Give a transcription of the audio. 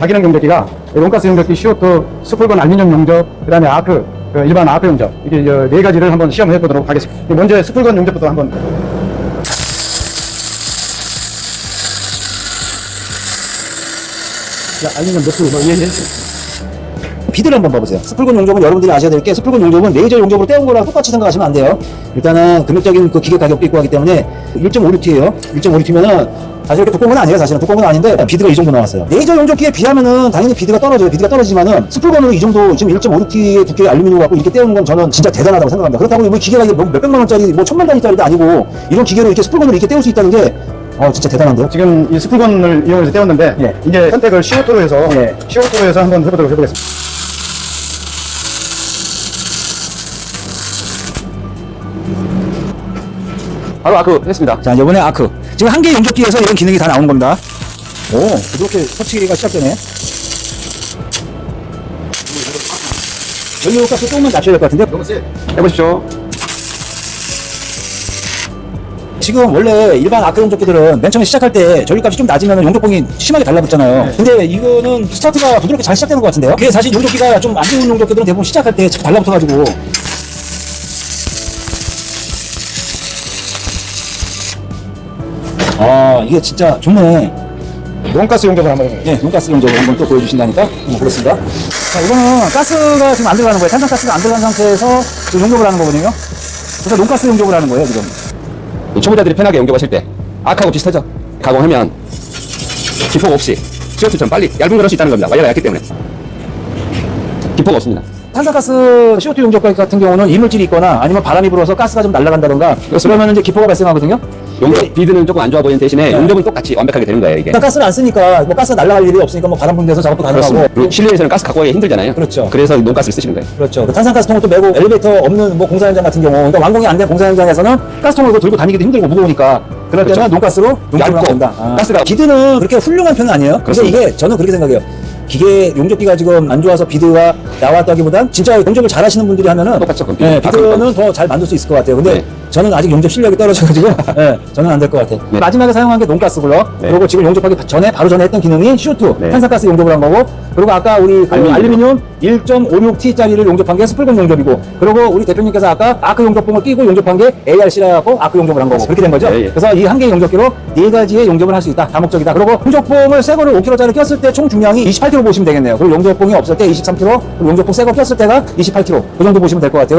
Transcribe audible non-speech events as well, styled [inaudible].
자기능 용접기가 롱가스 용접기, CO2, 스풀건 알루미늄 용접, 그 다음에 아크, 그 일반 아크 용접 이게 네 가지를 한번 시험해 보도록 하겠습니다. 먼저 스풀건 용접부터 한번 자, 알루미늄 몇 수, 뭐, 예, 예. 비드를 한번 봐보세요. 스풀건 용접은 여러분들이 아셔야 될 게 스풀건 용접은 레이저 용접으로 떼온 거랑 똑같이 생각하시면 안 돼요. 일단은 금액적인 그 기계 가격도 있고 하기 때문에 1.56T예요. 1.56T면은 사실 이렇게 두꺼운 건 아니에요. 사실은 두꺼운 건 아닌데 비드가 이 정도 나왔어요. 레이저 용접기에 비하면은 당연히 비드가 떨어져요. 비드가 떨어지지만은 스풀건으로 이 정도 지금 1.56T의 두께의 알루미늄 갖고 이렇게 떼우는 건 저는 진짜 대단하다고 생각합니다. 그렇다고 뭐 기계가 이게 뭐 몇백만 원짜리 뭐 천만 단위짜리도 아니고 이런 기계로 이렇게 스풀건으로 이렇게 떼울 수 있다는 게 어, 진짜 대단한데요. 지금 이 스풀건을 이용해서 떼었는데 예. 이제 선택을 CO2로 해서 예. CO2로 해서 한번 해보도록 해보겠습니다. 바로 아크 했습니다. 자, 이번에 아크. 지금 한 개 용접기에서 이런 기능이 다 나오는 겁니다. 오, 부드럽게 터치기가 시작되네. 전류 값을 조금만 낮춰야 될 것 같은데? 너무 세. 해보십시오. 지금 원래 일반 아크 용접기들은 맨 처음에 시작할 때 전류값이 좀 낮으면 용접봉이 심하게 달라붙잖아요. 근데 이거는 스타트가 부드럽게 잘 시작되는 것 같은데요? 그게 사실 용접기가 좀 안 좋은 용접기들은 대부분 시작할 때참 달라붙어가지고. 아, 이게 진짜 좋네. 논가스 용접을 한번 해보겠습니다. 네, 눈가스 용접을 한번 또 보여주신다니까 한번 보겠습니다. 자, 이거는 가스가 지금 안 들어가는 거예요. 탄산가스가 안 들어간 상태에서 지금 용접을 하는 거거든요. 그래서 논가스 용접을 하는 거예요, 지금. 이 초보자들이 편하게 용접하실 때 아크하고 비슷하죠? 가공하면 기포가 없이 CO2처럼 빨리 얇은 걸 할 수 있다는 겁니다. 와이어가 얇기 때문에. 기포가 없습니다. 탄산가스 CO2 용접 같은 경우는 이물질이 있거나 아니면 바람이 불어서 가스가 좀 날아간다던가 그러면 이제 기포가 발생하거든요. 용접 비드는 조금 안 좋아 보이는 대신에 용접은 똑같이 완벽하게 되는 거예요, 이게. 그러니까 가스를 안 쓰니까 뭐 가스가 날아갈 일이 없으니까 뭐 바람 분대서 작업도 가능하고 그렇습니다. 그리고 실내에서는 가스 갖고 가기 힘들잖아요. 그렇죠. 그래서 논가스를 쓰시는 거예요. 그렇죠. 그 탄산가스통을 또 메고 엘리베이터 없는 뭐 공사 현장 같은 경우, 그러니까 완공이 안 된 공사 현장에서는 가스통을 들고 다니기도 힘들고 무거우니까 그럴 때는 그렇죠. 논가스로 용접을 얇고 된다. 아. 가스가- 비드는 그렇게 훌륭한 편은 아니에요. 근데 그렇습니다. 이게 저는 그렇게 생각해요. 기계 용접기가 지금 안 좋아서 비드가 나왔다기보단 진짜 용접을 잘 하시는 분들이 하면은 똑같죠, 그럼. 네, 아, 비드는 더잘 만들 수 있을 것 같아요. 근데 네. 저는 아직 용접 실력이 떨어져가지고 [laughs] 네, [laughs] 저는 안 될 것 같아요. 네. 마지막에 사용한 게 논가스고요. 네. 그리고 지금 용접하기 전에 바로 전에 했던 기능이 CO2 네. 탄산가스 용접을 한 거고 그리고 아까 우리 그 알루미늄. 알루미늄 1.56T짜리를 용접한 게 스풀건 용접이고 그리고 우리 대표님께서 아까 아크 용접봉을 끼고 용접한 게 ARC라고 아크 용접을 한 거고 그렇게 된 거죠. 예, 예. 그래서 이 한 개의 용접기로 네 가지의 용접을 할 수 있다. 다목적이다. 그리고 용접봉을 새 거를 5kg짜리 꼈을 때 총 중량이 28kg 보시면 되겠네요. 그리고 용접봉이 없을 때 23kg, 그리고 용접봉 새 거 꼈을 때가 28kg. 그 정도 보시면 될 것 같아요.